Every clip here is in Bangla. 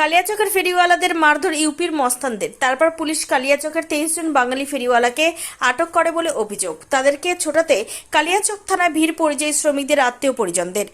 কালিয়াচকের ফেরিওয়ালাদের মারধর ইউপির মস্তানদের। তারপর পুলিশ কালিয়াচকের তেইশ জন বাঙালি ফেরিওয়ালাকে আটক করে বলে অভিযোগ। তাদেরকে ছোটাতে কালিয়াচক থানায় ভিড় পরিযায়ী শ্রমিকদের আত্মীয় পরিজনদের।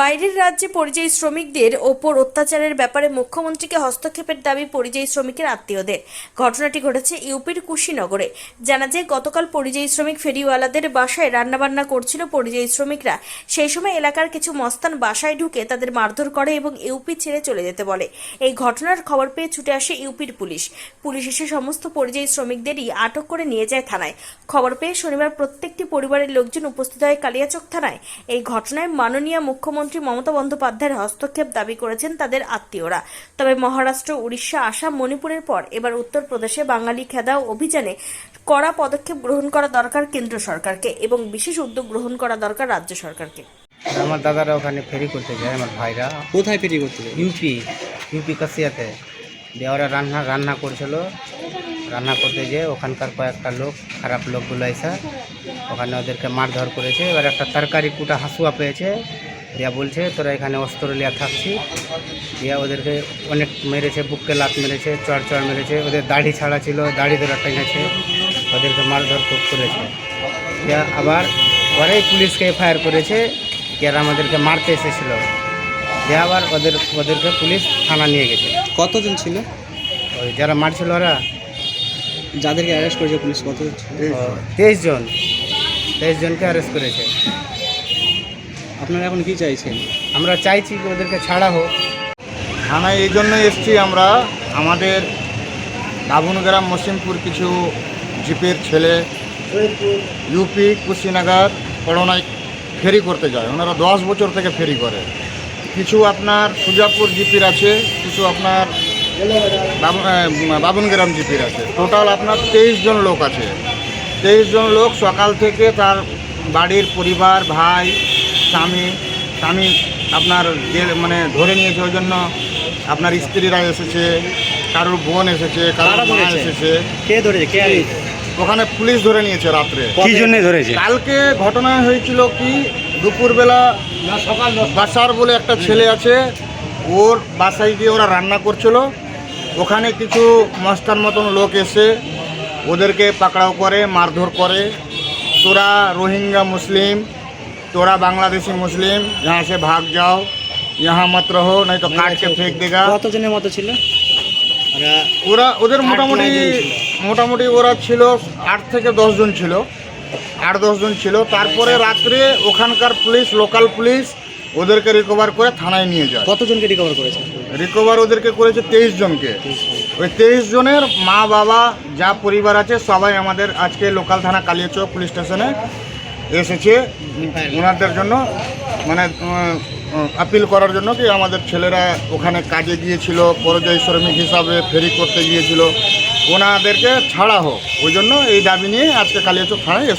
বাইরের রাজ্যে পরিযায়ী শ্রমিকদের ওপর অত্যাচারের ব্যাপারে মুখ্যমন্ত্রীকে হস্তক্ষেপের দাবি পরিযায়ী শ্রমিকের আত্মীয়দের। ঘটনাটি ঘটেছে ইউপির কুশিনগরে। জানা যায়, গতকাল পরিযায়ী শ্রমিক ফেরিওয়ালাদের বাসায় রান্নাবান্না করছিল পরিযায়ী শ্রমিকরা। সেই সময় এলাকার কিছু মস্তান বাসায় ঢুকে তাদের মারধর করে এবং ইউপি ছেড়ে চলে যেতে বলে। এই ঘটনার খবর পেয়ে ছুটে আসে ইউপির পুলিশ। পুলিশ এসে সমস্ত পরিযায়ী শ্রমিকদেরই আটক করে নিয়ে যায় থানায়। খবর পেয়ে শনিবার প্রত্যেকটি পরিবারের লোকজন উপস্থিত হয় কালিয়াচক থানায়। এই ঘটনায় মাননীয় মুখ্যমন্ত্রী মমতা বন্দ্যোপাধ্যায়ের হস্তক্ষেপ দাবি করেছেন তাদের আত্মীয়রা। তবে মহারাষ্ট্র উড়িষ্যা আসাম মণিপুরের পর এবার উত্তরপ্রদেশে বাঙালি খেদাও অভিযানে কড়া পদক্ষেপ গ্রহণ করা দরকার কেন্দ্র সরকারকে এবং বিশেষ উদ্যোগ গ্রহণ করা দরকার রাজ্য সরকারকে। আমার দাদারা ওখানে ফেরি করতে যায় আমার ভাইরা। কোথায় ফেরি করতে যাবে ইউপি। ইউপি কাশিয়াতে। দিয়ে ওরা রান্না রান্না করছিল। রান্না করতে যেয়ে ওখানকার কয়েকটা লোক, খারাপ লোকগুলো এসে ওখানে ওদেরকে মারধর করেছে। এবার একটা তরকারি কুটা হাসুয়া পেয়েছে। দিয়া বলছে, তোরা এখানে অস্ট্রেলিয়া থাকছি। দিয়া ওদেরকে অনেক মেরেছে, বুককে লাত মেরেছে, চড় চড় মেরেছে। ওদের দাড়ি ছাড়া ছিল, দাড়ি ধরে টেনেছে। ওদেরকে মারধর করেছে। দিয়া আবার পরেই পুলিশকে এফআইআর করেছে। কি এরা আমাদেরকে মারতে এসেছিল। দিয়ে আবার ওদের ওদেরকে পুলিশ থানা নিয়ে গেছে। কতজন ছিল? ওই যারা মারছিল ওরা যাদেরকে অ্যারেস্ট করেছে পুলিশ কতজন ছিল? তেইশ জন। তেইশ জনকে অ্যারেস্ট করেছে। আপনারা এখন কি চাইছেন? আমরা চাইছি যে ওদেরকে ছাড়া হোক। থানায় এই জন্য এসছি আমরা। আমাদের দাবুনগ্রাম মসিমপুর কিছু জিপের ছেলে ইউপি কুশিনগর করোনায় ফেরি করতে যায়। ওনারা দশ বছর থেকে ফেরি করে। কিছু আপনার সুজাপুর জিপির আছে কিছু আপনার বাবুনগ্রাম জিপির আছে। টোটাল আপনার তেইশ জন লোক আছে। তেইশ জন লোক সকাল থেকে তার বাড়ির পরিবার ভাই স্বামী স্বামী আপনার যে মানে ধরে নিয়েছে। ওই জন্য আপনার স্ত্রীরা এসেছে কারোর বোন এসেছে কারোর মা এসেছে। কে ধরেছে? কে ওখানে পুলিশ ধরে নিয়েছে রাত্রে। কি জন্য ধরেছে? কালকে ঘটনা হয়েছিল কি? দুপুরবেলা বাসার বলে একটা ছেলে আছে ওর বাসায় গিয়ে ওরা রান্না করছিল ওখানে কিছু মস্তান মতন লোক এসে ওদেরকে পাকড়াও করে মারধর করে তোরা রোহিঙ্গা মুসলিম তোরা বাংলাদেশি মুসলিম यहाँ से भाग जाओ यहाँ मत रहो नहीं तो काट के फेंक देगा কতজনের মতো ছিল ওরা ওরা ওদের আট মোটামুটি নয় জন ছিল। মোটামুটি ওরা ছিল আট থেকে দশ জন ছিল আট দশজন ছিল। তারপরে রাত্রে ওখানকার পুলিশ লোকাল পুলিশ ওদেরকে রিকভার করে থানায় নিয়ে যায়। কতজনকে রিকভার করেছে? রিকভার ওদেরকে করেছে তেইশ জনকে। ওই তেইশ জনের মা বাবা যা পরিবার আছে সবাই আমাদের আজকে লোকাল থানা কালিয়াচক পুলিশ স্টেশনে এসেছে। ওনাদের জন্য মানে আপিল করার জন্য কি আমাদের ছেলেরা ওখানে কাজে গিয়েছিল পরিযায়ী শ্রমিক হিসাবে ফেরি করতে গিয়েছিল। ওনাদেরকে ছাড়া হোক। ওই জন্য এই দাবি নিয়ে আজকে কালিয়াচক থানায় এসে